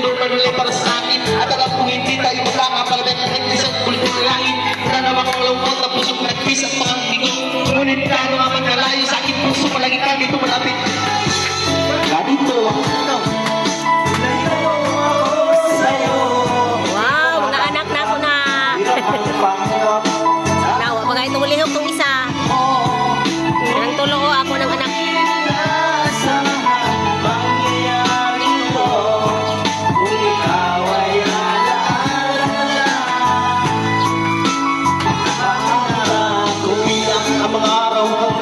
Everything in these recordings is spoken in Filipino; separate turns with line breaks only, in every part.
tinurman nila para sa akin At alam kong hindi tayo magkakapalagay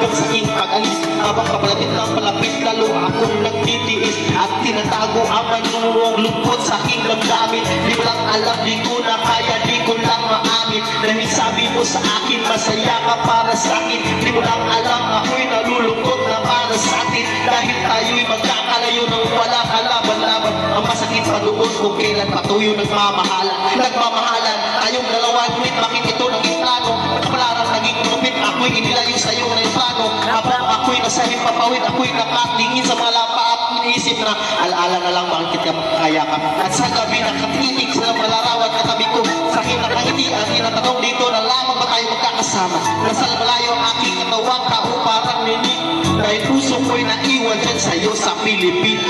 araw hanggang sa iyong pag-alis Habang kapalapit ng palapit lalo akong nagtitiis. At tinatago ang manunuwang lungkot sa aking damdamin. Di ko lang alam, di ko na kaya, di ko lang maamin. Dahil sabi mo sa akin, masaya ka para sa akin. Di mo lang alam, ako'y nalulungkot na para sa atin. Dahil tayo'y magkakalayo ng wala kalaban-laban. Ang masakit pa doon kung kailan patuyo nagmamahalan Nagmamahalan, ako'y inilayo sa iyo ng plano. Habang ako'y nasa hipapawid, ako'y nakatingin sa mga lapa at iniisip na Alaala na lang bakit ka kaya ka? At sa gabi nakatinig sa malarawan katabi ko Sa akin nakangiti at tinatanong dito na lamang ba tayo magkakasama? Nasa malayo ang aking katawang tao parang ninig Dahil puso ko'y naiwan dyan sa iyo sa Pilipinas